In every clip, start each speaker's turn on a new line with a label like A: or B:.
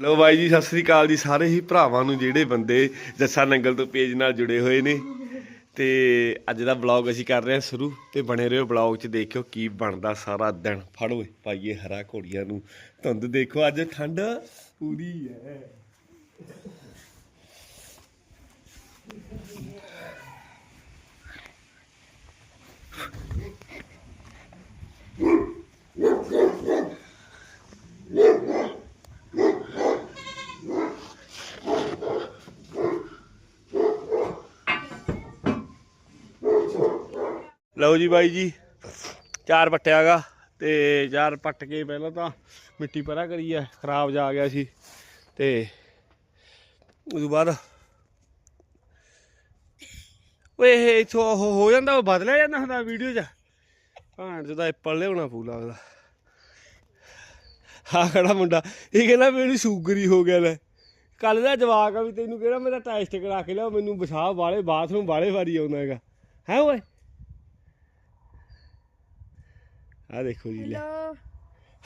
A: ਲੋ ਬਾਈ ਜੀ, ਸਤਿ ਸ੍ਰੀ ਅਕਾਲ ਜੀ, ਸਾਰੇ ਹੀ ਭਰਾਵਾਂ ਨੂੰ, ਜਿਹੜੇ ਬੰਦੇ ਜੱਸਾ ਨੰਗਲ ਤੋਂ ਪੇਜ ਨਾਲ ਜੁੜੇ ਹੋਏ ਨੇ। ਤੇ ਅੱਜ ਦਾ ਬਲੌਗ ਅਸੀਂ ਕਰ ਰਹੇ ਹਾਂ ਸ਼ੁਰੂ, ਤੇ ਬਣੇ ਰਹੋ ਬਲੌਗ 'ਚ, ਦੇਖਿਓ ਕੀ ਬਣਦਾ ਸਾਰਾ ਦਿਨ। ਫੜੋ ਪਾਈਏ ਹਰਾ ਘੋੜੀਆਂ ਨੂੰ। ਧੁੰਦ ਦੇਖੋ, ਅੱਜ ਠੰਡ ਪੂਰੀ ਹੈ। ਲਓ ਜੀ ਬਾਈ ਜੀ, ਚਾਰ ਪੱਟਿਆਗਾ ਤੇ ਚਾਰ ਪੱਟ ਕੇ ਪਹਿਲਾਂ ਤਾਂ ਮਿੱਟੀ ਪਰਾ ਕਰੀ ਆ, ਖਰਾਬ ਜਾ ਗਿਆ ਸੀ ਤੇ ਉਸ ਤੋਂ ਬਾਅਦ ਓਏ ਇਹ ਇਥੋਂ ਹੋ ਜਾਂਦਾ, ਉਹ ਬਦਲਿਆ ਜਾਂਦਾ ਹੁੰਦਾ ਵੀਡੀਓ 'ਚ। ਭਾਂਡ ਜਿਹਦਾ ਐਪਲ ਲਿਆਉਣਾ ਪੂ ਲੱਗਦਾ। ਹਾਂ ਖੜਾ ਮੁੰਡਾ, ਇਹ ਕਹਿੰਦਾ ਮੈਨੂੰ ਸ਼ੂਗਰ ਹੀ ਹੋ ਗਿਆ ਲੈ। ਕੱਲ ਦਾ ਜਵਾਕ ਆ ਵੀ ਤੈਨੂੰ ਕਿਹੜਾ ਮੇਰਾ ਟੈਸਟ ਕਰਾ ਕੇ ਲਿਆ ਮੈਨੂੰ ਵਿਸ਼ਾਹ ਵਾਲੇ, ਬਾਥਰੂਮ ਵਾਲੇ ਵਾਰੀ ਆਉਂਦਾ ਹੈਗਾ। ਹੈ ਓਏ? ਆ ਦੇਖੋ ਜੀ ਲੈ।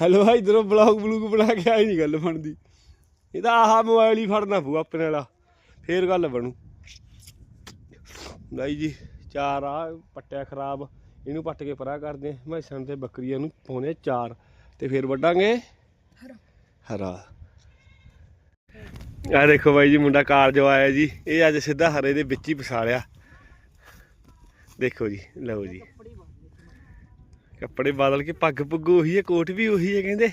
A: ਹੈਲੋ ਭਾਈ ਇਧਰੋਂ ਬਲੌਗ ਬਲੂਗ ਬਣਾ ਕੇ ਆਈ ਨਹੀਂ ਗੱਲ ਬਣਦੀ। ਇਹ ਤਾਂ ਆਹ ਮੋਬਾਈਲ ਹੀ ਫੜਨਾ ਪਊ ਆਪਣੇ ਵਾਲਾ। ਫੇਰ ਗੱਲ ਬਣੂ। ਬਾਈ ਜੀ ਚਾਰ ਆ ਪੱਟਿਆ ਖਰਾਬ। ਇਹਨੂੰ ਪੱਟ ਕੇ ਪਰਾਂ ਕਰਦੇ ਆ ਮੈਸਾਂ ਤੇ ਬੱਕਰੀਆਂ ਨੂੰ ਪਾਉਣੇ ਆ ਚਾਰ। ਤੇ ਫੇਰ ਵੱਢਾਂਗੇ।
B: ਹਰਾ।
A: ਹਰਾ। ਆ ਦੇਖੋ ਬਾਈ ਜੀ ਮੁੰਡਾ ਕਾਰ ਜੋ ਆਇਆ ਜੀ। ਇਹ ਅੱਜ ਸਿੱਧਾ ਹਰੇ ਦੇ ਵਿੱਚ ਹੀ ਫਸਾ ਲਿਆ ਦੇਖੋ ਜੀ ਲਓ ਜੀ। ਕੱਪੜੇ ਬਦਲ ਕੇ ਪੱਗ ਪੁੱਗ ਉਹੀ ਹੈ ਕੋਟ ਵੀ ਉਹੀ ਹੈ ਕਹਿੰਦੇ।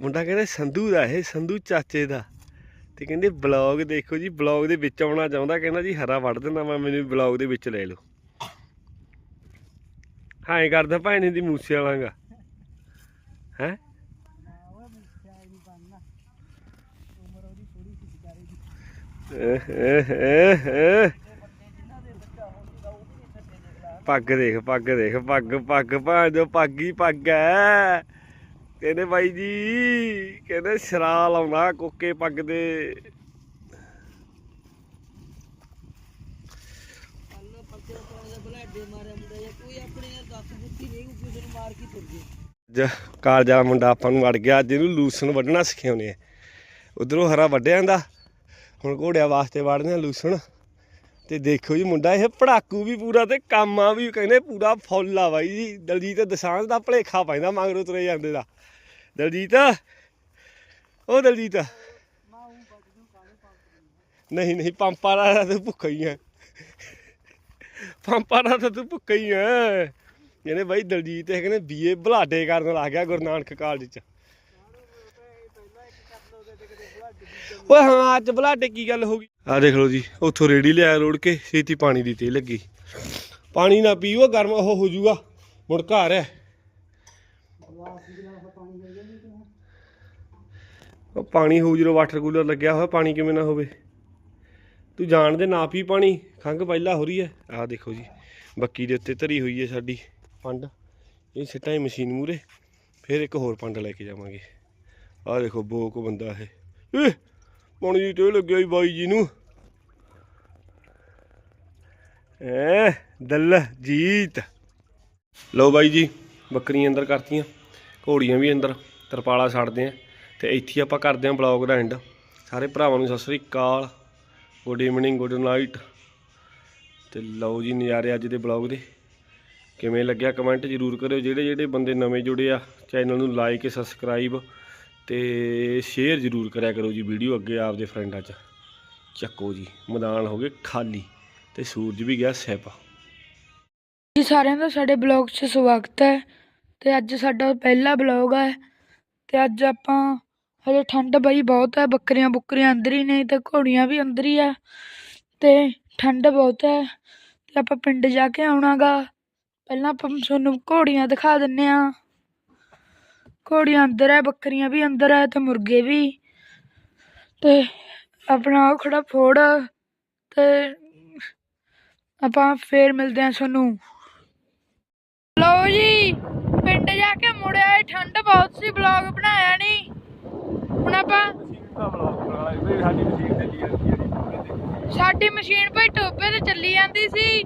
A: ਮੁੰਡਾ ਕਹਿੰਦੇ ਸੰਧੂ ਦਾ ਇਹ ਸੰਧੂ ਚਾਚੇ ਦਾ। ਤੇ ਕਹਿੰਦੇ ਬਲੌਗ ਦੇਖੋ ਜੀ ਬਲੌਗ ਦੇ ਵਿੱਚ ਆਉਣਾ ਚਾਹੁੰਦਾ ਕਹਿੰਦਾ ਜੀ ਹਰਾ ਵੜ ਦਿੰਦਾ ਮੈਂ ਮੈਨੂੰ ਬਲੌਗ ਦੇ ਵਿੱਚ ਲੈ ਲਓ। ਹਾਂ ਇਹ ਕਰਦਾ ਭਾਣੇ ਦੀ ਮੂਸੇ ਵਾਲਾਂਗਾ। ਹੈ? ਪੱਗ ਦੇਖ ਪੱਗ ਦੇਖ ਪੱਗ ਪੱਗ ਭਾਂ ਜੋ ਪੱਗ ਹੀ ਪੱਗ ਐ। ਕਹਿੰਦੇ ਬਾਈ ਜੀ ਕਹਿੰਦੇ ਸ਼ਰਾ ਲਾਉਣਾ ਕੋਕੇ ਪੱਗ ਦੇ? ਕਾਲਜ ਵਾਲਾ ਮੁੰਡਾ ਆਪਾਂ ਨੂੰ ਅੜ ਗਿਆ ਅੱਜ ਇਹਨੂੰ ਲੂਸਣ ਵੱਢਣਾ ਸਿਖਾਉਣੇ ਆ। ਉਧਰੋਂ ਹਰਾ ਵੱਢਿਆ ਜਾਂਦਾ। ਹੁਣ ਘੋੜਿਆਂ ਵਾਸਤੇ ਆ ਲੂਸਣ। ਤੇ ਦੇਖੋ ਜੀ ਮੁੰਡਾ ਇਹ ਪੜਾਕੂ ਵੀ ਪੂਰਾ ਤੇ ਕਾਮਾ ਵੀ ਕਹਿੰਦੇ ਪੂਰਾ ਫੁੱਲ ਆ ਬਾਈ ਜੀ। ਦਲਜੀਤ ਦਸਾਂਝ ਦਾ ਭਲੇਖਾ ਪੈਂਦਾ ਮਗਰੋਂ ਤੁਰੇ ਜਾਂਦੇ ਦਾ। ਦਲਜੀਤ ਉਹ ਦਲਜੀਤ। ਨਹੀਂ ਨਹੀਂ, ਪੰਪਾ ਦਾ ਤੂੰ ਭੁੱਖਾ ਹੀ ਹੈ ਪੰਪਾ ਦਾ ਤੂੰ ਭੁੱਖਾ ਹੀ ਹੈ ਕਹਿੰਦੇ ਬਾਈ ਦਲਜੀਤ ਇਹ ਕਹਿੰਦੇ ਬੀਏ ਬਲਾਡੇ ਕਰਨ ਲੱਗ ਗਿਆ ਗੁਰੂ ਨਾਨਕ ਕਾਲਜ ਚ। ਓਏ ਹਾਂ, ਅੱਜ ਬਲਾਡੇ ਕੀ ਗੱਲ ਹੋ ਗਈ? ਆ ਦੇਖ ਲਓ ਜੀ, ਉੱਥੋਂ ਰੇੜੀ ਲਿਆ ਰੋੜ ਕੇ, ਛੇਤੀ ਪਾਣੀ ਦੀ ਤੇ ਲੱਗੀ। ਪਾਣੀ ਨਾ ਪੀਓ, ਗਰਮ ਉਹ ਹੋ ਜਾਊਗਾ ਮੁੜ ਘਰ ਹੈ ਉਹ ਪਾਣੀ ਹੋਊ ਜਦੋਂ ਵਾਟਰ ਕੂਲਰ ਲੱਗਿਆ ਹੋਇਆ, ਪਾਣੀ ਕਿਵੇਂ ਨਾ ਹੋਵੇ। ਤੂੰ ਜਾਣਦੇ ਨਾ ਪੀ ਪਾਣੀ, ਖੰਘ ਪਹਿਲਾਂ ਹੋ ਰਹੀ ਹੈ ਆਹ ਦੇਖੋ ਜੀ, ਬੱਕੀ ਦੇ ਉੱਤੇ ਧਰੀ ਹੋਈ ਹੈ ਸਾਡੀ ਪੰਡ। ਇਹ ਸਿੱਟਾਂ ਹੀ ਮਸ਼ੀਨ ਮੂਰੇ ਫਿਰ ਇੱਕ ਹੋਰ ਪੰਡ ਲੈ ਕੇ ਜਾਵਾਂਗੇ। ਆਹ ਦੇਖੋ, ਬੋਕ ਬੰਦਾ ਇਹ। ਪਾਣੀ ਦੀ ਤੇ ਲੱਗਿਆ ਬਾਈ ਜੀ ਨੂੰ। ਐ, ਦਲ ਜੀਤ। ਲਓ ਬਾਈ ਜੀ, ਬੱਕਰੀਆਂ ਅੰਦਰ ਕਰਤੀਆਂ, ਘੋੜੀਆਂ ਵੀ ਅੰਦਰ, ਤਰਪਾਲਾ ਛੱਡਦੇ ਆ। ਤੇ ਇੱਥੇ ਆਪਾਂ ਕਰਦੇ ਆਂ ਬਲੌਗ ਦਾ ਐਂਡ ਸਾਰੇ ਭਰਾਵਾਂ ਨੂੰ ਸਤਿ ਸ੍ਰੀ ਅਕਾਲ। ਗੁੱਡ ਈਵਨਿੰਗ ਗੁੱਡ ਨਾਈਟ ਤੇ ਲਓ ਜੀ ਨਜ਼ਾਰੇ ਅੱਜ ਦੇ ਬਲੌਗ ਦੇ। ਕਿਵੇਂ ਲੱਗਿਆ ਕਮੈਂਟ ਜ਼ਰੂਰ ਕਰਿਓ। ਜਿਹੜੇ ਜਿਹੜੇ ਬੰਦੇ ਨਵੇਂ ਜੁੜੇ ਆ ਚੈਨਲ ਨੂੰ ਲਾਈਕ ਤੇ ਸਬਸਕ੍ਰਾਈਬ ਤੇ ਸ਼ੇਅਰ ਜ਼ਰੂਰ ਕਰਿਆ ਕਰੋ ਜੀ ਵੀਡੀਓ ਅੱਗੇ ਆਪਦੇ ਫਰੈਂਡਾਂ 'ਚ। ਚੱਕੋ ਜੀ, ਮੈਦਾਨ ਹੋ ਗਏ ਖਾਲੀ ਤੇ ਸੂਰਜ ਵੀ ਗਿਆ ਸਿਪ
C: ਜੀ ਸਾਰਿਆਂ ਦਾ ਸਾਡੇ ਬਲੌਗ 'ਚ ਸਵਾਗਤ ਹੈ ਤੇ ਅੱਜ ਸਾਡਾ ਪਹਿਲਾ ਬਲੌਗ ਹੈ ਤੇ ਅੱਜ ਆਪਾਂ ਹਜੇ ਠੰਡ ਬਈ ਬਹੁਤ ਹੈ, ਬੱਕਰੀਆਂ ਬੁੱਕਰੀਆਂ ਅੰਦਰ ਹੀ ਨਹੀਂ ਤੇ ਘੋੜੀਆਂ ਵੀ ਅੰਦਰ ਹੀ ਆ ਤੇ ਠੰਡ ਬਹੁਤ ਹੈ ਤੇ ਆਪਾਂ ਪਿੰਡ ਜਾ ਕੇ ਆਉਣਾਗਾ। ਪਹਿਲਾਂ ਆਪਾਂ ਤੁਹਾਨੂੰ ਘੋੜੀਆਂ ਦਿਖਾ ਦਿੰਨੇ ਆ। ਘੋੜੀਆਂ ਅੰਦਰ ਹੈ, ਬੱਕਰੀਆਂ ਵੀ ਅੰਦਰ ਹੈ ਤੇ ਮੁਰਗੇ ਵੀ। ਤੇ ਆਪਣਾ ਉਹ ਖੜਾ ਫੋੜ ਤੇ ਆਪਾਂ ਫੇਰ ਮਿਲਦੇ ਹਾਂ ਤੁਹਾਨੂੰ। ਲਓ ਜੀ, ਪਿੰਡ ਜਾ ਕੇ ਮੁੜਿਆ ਠੰਡ ਬਹੁਤ ਸੀ ਬਲੌਗ ਬਣਾਇਆ ਨਹੀਂ ਹੁਣ ਆਪਾਂ ਸਾਡੀ ਮਸ਼ੀਨ ਭਾਈ ਟੋਬੇ ਤੇ ਚੱਲੀ ਜਾਂਦੀ ਸੀ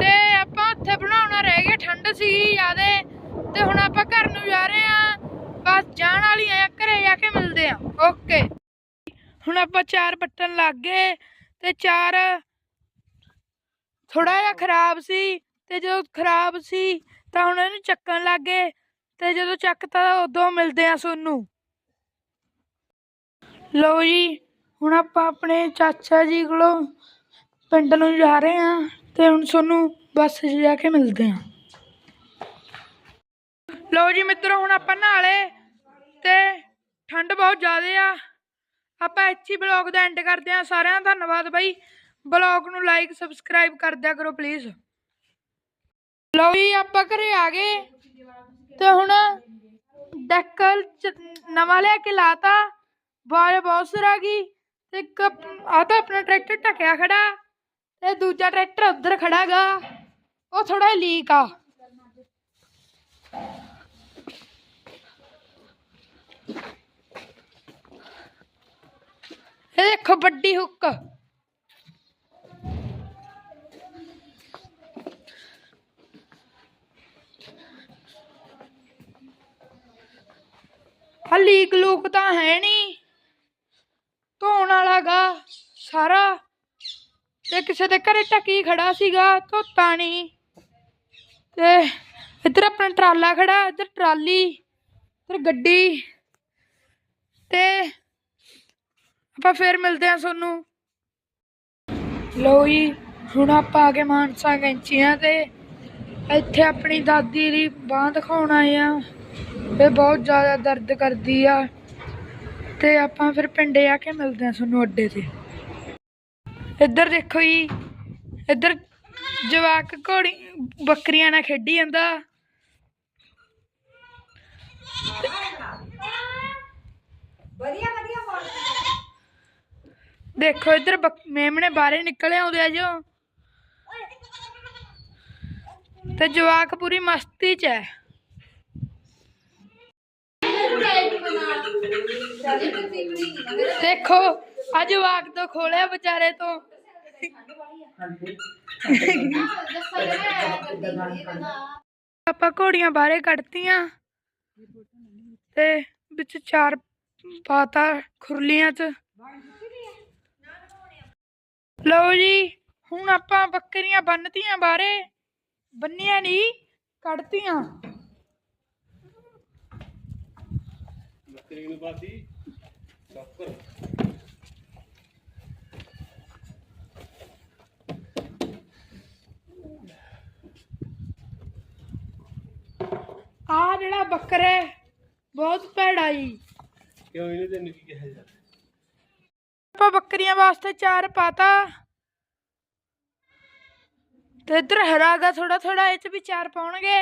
C: ਤੇ ਆਪਾਂ ਉੱਥੇ ਬਣਾਉਣਾ ਰਹਿ ਗਿਆ, ਠੰਡ ਸੀ ਜਿਆਦੇ। ਤੇ ਹੁਣ ਆਪਾਂ ਘਰ ਨੂੰ ਜਾ ਰਹੇ ਆ ਬਸ ਜਾਣ ਵਾਲੀ ਆ ਘਰੇ ਜਾ ਕੇ ਮਿਲਦੇ ਆ। ਓਕੇ। ਹੁਣ ਆਪਾਂ ਚਾਰ ਪੱਟਣ ਲੱਗ ਗਏ ਤੇ ਚਾਰ ਥੋੜਾ ਜਿਹਾ ਖਰਾਬ ਸੀ ਤੇ ਜਦੋਂ ਖਰਾਬ ਸੀ ਤਾਂ ਹੁਣ ਇਹਨੂੰ ਚੱਕਣ ਲੱਗ ਗਏ ਤੇ ਜਦੋਂ ਚੱਕਤਾ ਉਦੋਂ ਮਿਲਦੇ ਆ ਸੋਨੂੰ। ਲਓ ਜੀ, ਹੁਣ ਆਪਾਂ ਆਪਣੇ ਚਾਚਾ ਜੀ ਕੋਲੋਂ ਪਿੰਡ ਨੂੰ ਜਾ ਰਹੇ ਆ ਤੇ ਹੁਣ ਸੋਨੂੰ ਬੱਸ 'ਚ ਜਾ ਕੇ ਮਿਲਦੇ ਆ। ਲਓ ਜੀ ਮਿੱਤਰੋ, ਹੁਣ ਆਪਾਂ ਨਾਲੇ ਤੇ ਠੰਡ ਬਹੁਤ ਜ਼ਿਆਦੇ ਆ। ਆਪਾਂ ਇੱਥੇ ਹੀ ਬਲੌਗ ਦਾ ਐਂਡ ਕਰਦੇ ਆ ਸਾਰਿਆਂ ਦਾ ਧੰਨਵਾਦ ਬਾਈ। ਬਲੌਗ ਨੂੰ ਲਾਈਕ ਸਬਸਕ੍ਰਾਈਬ ਕਰ ਦਿਆ ਕਰੋ ਪਲੀਜ਼ ਲਓ ਜੀ, ਆਪਾਂ ਘਰੇ ਆ ਗਏ। ਤੇ ਹੁਣ ਡੈਕਲ ਚ ਨਵਾਂ ਲਿਆ ਕੇ ਲਾਤਾ। ਬਾਹਰ ਬਹੁਤ ਸਰਾ ਗਈ। ਤੇ ਇੱਕ ਆ ਤਾਂ ਆਪਣਾ ਟਰੈਕਟਰ ਢਕਿਆ ਖੜਾ। ਤੇ ਦੂਜਾ ਟਰੈਕਟਰ ਉੱਧਰ ਖੜਾਗਾ। ਉਹ ਥੋੜਾ ਲੀਕ ਆ। ਇਹ ਦੇਖੋ ਵੱਡੀ ਹੁੱਕ। ਆ ਲੀਕ ਲੂਕ ਤਾਂ ਹੈ ਨਹੀਂ। ਧੋਣ ਵਾਲਾ ਗਾ ਸਾਰਾ। ਤੇ ਕਿਸੇ ਦੇ ਘਰੇ ਟਕੀ ਖੜਾ ਸੀਗਾ, ਧੋਤਾ ਨਹੀਂ। ਤੇ ਇੱਧਰ ਆਪਣਾ ਟਰਾਲਾ ਖੜਾ, ਇੱਧਰ ਟਰਾਲੀ, ਇੱਧਰ ਗੱਡੀ। ਤੇ ਆਪਾਂ ਫੇਰ ਮਿਲਦੇ ਹਾਂ ਤੁਹਾਨੂੰ। ਲਓ ਜੀ, ਹੁਣ ਆਪਾਂ ਆ ਕੇ ਮਾਨਸਾ ਕੈਂਚੀਆਂ ਤੇ। ਇੱਥੇ ਆਪਣੀ ਦਾਦੀ ਦੀ ਬਾਂਹ ਦਿਖਾਉਣ ਆਏ ਆ ਇਹ ਬਹੁਤ ਜ਼ਿਆਦਾ ਦਰਦ ਕਰਦੀ ਆ। ਤੇ ਆਪਾਂ ਫਿਰ ਪਿੰਡੇ ਆ ਕੇ ਮਿਲਦੇ ਆ ਤੁਹਾਨੂੰ ਅੱਡੇ ਤੇ। ਇੱਧਰ ਦੇਖੋ ਜੀ, ਇੱਧਰ ਜਵਾਕ ਘੋੜੀ, ਬੱਕਰੀਆਂ ਨਾਲ ਖੇਡੀ ਜਾਂਦਾ। ਦੇਖੋ ਇੱਧਰ ਬੱਕ- ਮੇਮਣੇ ਬਾਹਰੇ ਨਿਕਲੇ ਆਉਂਦੇ ਆ ਜੋ। ਤੇ ਜਵਾਕ ਪੂਰੀ ਮਸਤੀ ਚ ਹੈ ਦੇਖੋ, ਆ ਜਵਾਕ ਤੋਂ ਖੋਲਿਆ ਵਿਚਾਰੇ ਤੋਂ। ਆਪਾਂ ਘੋੜੀਆਂ ਬਾਹਰੇ ਕੱਢਤੀਆਂ। ਤੇ ਵਿੱਚ ਚਾਰ ਪਾਤਾ ਖੁਰਲੀਆਂ ਚ। ਲਓ ਜੀ ਹੁਣ ਆਪਾਂ ਬੱਕਰੀਆਂ ਬੰਨਤੀਆਂ ਬਾਹਰੇ ਬੰਨੀਆਂ ਨਹੀਂ ਕੱਢਤੀਆਂ।
A: ਬੱਕਰੀ ਨੂੰ
C: ਆ ਜਿਹੜਾ ਬੱਕਰਾ ਹੈ, ਬਹੁਤ ਭੈੜਾ ਜੀ।
A: ਕਿਉਂ ਇਹਨੇ ਤੈਨੂੰ ਕੀ ਕਿਹਾ ਯਾਰ?
C: ਆਪਾਂ ਬੱਕਰੀਆਂ ਵਾਸਤੇ ਚਾਰ ਪਾਤਾ। ਤੇ ਇੱਧਰ ਹਰਾ ਥੋੜਾ ਥੋੜਾ ਇਹ ਚ ਵੀ ਚਾਰ ਪਾਉਣਗੇ।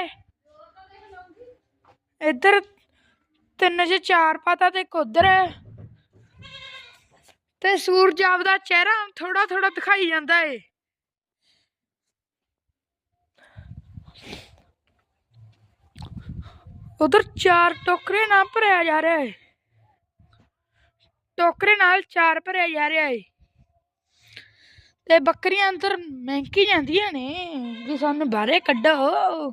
C: ਇੱਧਰ ਤਿੰਨ ਚ ਚਾਰ ਪਾਤਾ ਤੇ ਇੱਕ ਉਧਰ। ਤੇ ਸੂਰਜ ਆਪਦਾ ਚਿਹਰਾ ਥੋੜਾ ਥੋੜਾ ਦਿਖਾਈ ਜਾਂਦਾ ਏ। ਉਧਰ ਚਾਰ ਟੋਕਰੇ ਨਾਲ ਭਰਿਆ ਜਾ ਰਿਹਾ ਏ। ਟੋਕਰੇ ਨਾਲ ਚਾਰ ਭਰਿਆ ਜਾ ਰਿਹਾ ਏ। ਤੇ ਬੱਕਰੀਆਂ ਅੰਦਰ ਮਹਿੰਕੀ ਜਾਂਦੀਆਂ ਨੇ ਵੀ ਸਾਨੂੰ ਬਾਹਰੇ ਕੱਢੋ।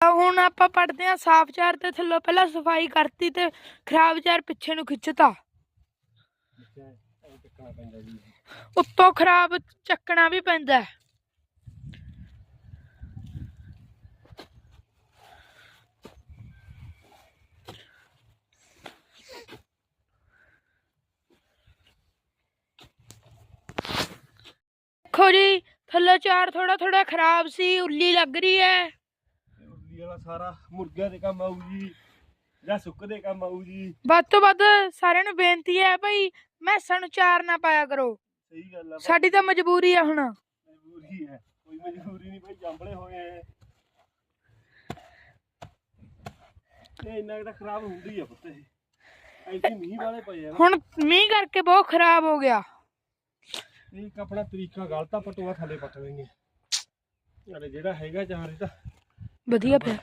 C: ਹੁਣ ਆਪਾਂ ਪੜਦੇ ਆ ਸਾਫ਼ ਚਾਰ ਤੇ ਥੱਲੋਂ ਪਹਿਲਾਂ ਸਫ਼ਾਈ ਕਰਤੀ ਤੇ ਖਰਾਬ ਚਾਰ ਪਿੱਛੇ ਨੂੰ ਖਿੱਚਤਾ। ਉੱਤੋਂ ਖਰਾਬ ਚੱਕਣਾ ਵੀ ਪੈਂਦਾ। ਦੇਖੋ ਜੀ ਥੱਲੇ ਚਾਰ ਥੋੜਾ ਥੋੜਾ ਖਰਾਬ ਸੀ ਉੱਲੀ ਲੱਗ ਰਹੀ ਹੈ।
A: ਤੇ ਉਰਲੀ ਵਾਲਾ ਸਾਰਾ ਮੁਰਗਿਆਂ ਦੇ ਕੰਮ ਆਊ ਜੀ ਜਾਂ ਸੁੱਕ ਦੇ ਕੰਮ ਆਊ ਜੀ।
C: ਵੱਧ ਤੋਂ ਵੱਧ ਸਾਰਿਆਂ ਨੂੰ ਬੇਨਤੀ ਹੈ ਭਾਈ ਮੈਸਾਂ ਨੂੰ ਚਾਰ ਨਾ ਪਾਇਆ ਕਰੋ।
A: ਸਹੀ ਗੱਲ ਆ ਭਾਈ,
C: ਸਾਡੀ ਤਾਂ ਮਜਬੂਰੀ ਆ ਹੁਣ।
A: ਮਜਬੂਰੀ ਹੈ ਕੋਈ ਮਜਬੂਰੀ ਨਹੀਂ ਭਾਈ ਜੰਬਲੇ ਹੋਏ ਐ। ਇਹ ਇੰਨਾ ਕੁ ਖਰਾਬ ਹੁੰਦੀ ਆ ਪੁੱਤ ਇਹ। ਐਂਟੀ ਮੀਂਹ ਵਾਲੇ ਪਏ ਆ
C: ਹੁਣ ਮੀਂਹ ਕਰਕੇ ਬਹੁਤ ਖਰਾਬ ਹੋ ਗਿਆ।
A: ਇਹ ਇੱਕ ਆਪਣਾ ਤਰੀਕਾ ਗਲਤਾ ਪਟੂਆ ਥੱਲੇ ਪੱਟ ਲੈਂਗੇ ਯਾਰ ਜਿਹੜਾ ਹੈਗਾ ਚਾਰ ਇਹ ਤਾਂ
C: ਵਧੀਆ ਪਿਆ।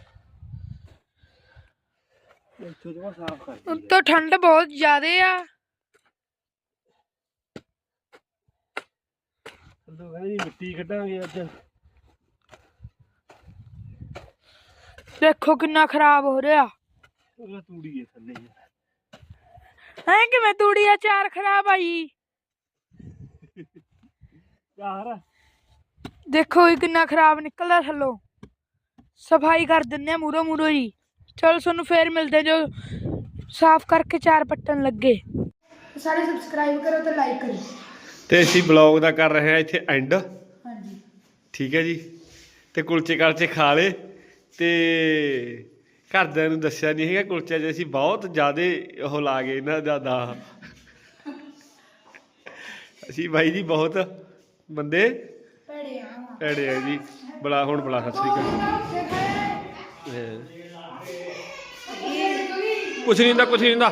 A: ਇੱਥੋਂ ਜਮਾ ਸਾਫ਼ ਕਰ ਦਿੰਦੇ
C: ਉੱਤੋਂ ਠੰਡ ਬਹੁਤ ਜ਼ਿਆਦੇ ਆ।
A: ਥੱਲੋਂ ਕਹਿੰਦੇ ਜੀ ਮਿੱਟੀ ਕੱਢਾਂਗੇ ਅੱਜ।
C: ਦੇਖੋ ਕਿੰਨਾ ਖਰਾਬ ਹੋ ਰਿਹਾ।
A: ਉਹ ਤੂੜੀ ਹੈ ਥੱਲੇ।
C: ਐ ਕਿਵੇਂ ਤੂੜੀ ਆ? ਚਾਰ ਖਰਾਬ ਆਈ।
A: ਯਾਰ
C: ਦੇਖੋ ਇਹ ਕਿੰਨਾ ਖਰਾਬ ਨਿਕਲਦਾ ਥੱਲੋਂ। ਸਫ਼ਾਈ ਕਰ ਦਿੰਨੇ ਆ ਮੂਰੋ ਮੂਰੋ ਜੀ। ਚਲੋ ਤੁਹਾਨੂੰ ਫੇਰ ਮਿਲਦੇ ਜੋ ਸਾਫ਼ ਕਰਕੇ ਚਾਰ ਪੱਟਣ ਲੱਗੇ। ਸਾਰੇ ਸਬਸਕ੍ਰਾਈਬ ਕਰੋ ਤੇ ਲਾਈਕ ਕਰੋ
A: ਤੇ ਅਸੀਂ ਬਲੌਗ ਦਾ ਕਰ ਰਹੇ ਹਾਂ ਇੱਥੇ ਐਂਡ
C: ਹਾਂਜੀ।
A: ਠੀਕ ਹੈ ਜੀ। ਤੇ ਕੁਲਚੇ ਕਾਲਚੇ ਖਾ ਲੇ ਤੇ ਘਰਦਿਆਂ ਨੂੰ ਦੱਸਿਆ ਨਹੀਂ ਹੈਗਾ ਕੁਲਚੇ 'ਚ ਅਸੀਂ ਬਹੁਤ ਜ਼ਿਆਦਾ ਉਹ ਲਾ ਗਏ ਇਹਨਾਂ ਦਾ ਦਾ ਅਸੀਂ ਬਾਈ ਜੀ ਬਹੁਤ ਬੰਦੇ?
C: ਭੜੇ
A: ਆ ਜੀ। ਬਲਾ ਹੁਣ ਬਲਾ ਸਤਿ ਸ੍ਰੀ ਅਕਾਲ। ਕੁਛ ਨਹੀਂ ਹੁੰਦਾ ਕੁਛ ਨਹੀਂ ਹੁੰਦਾ।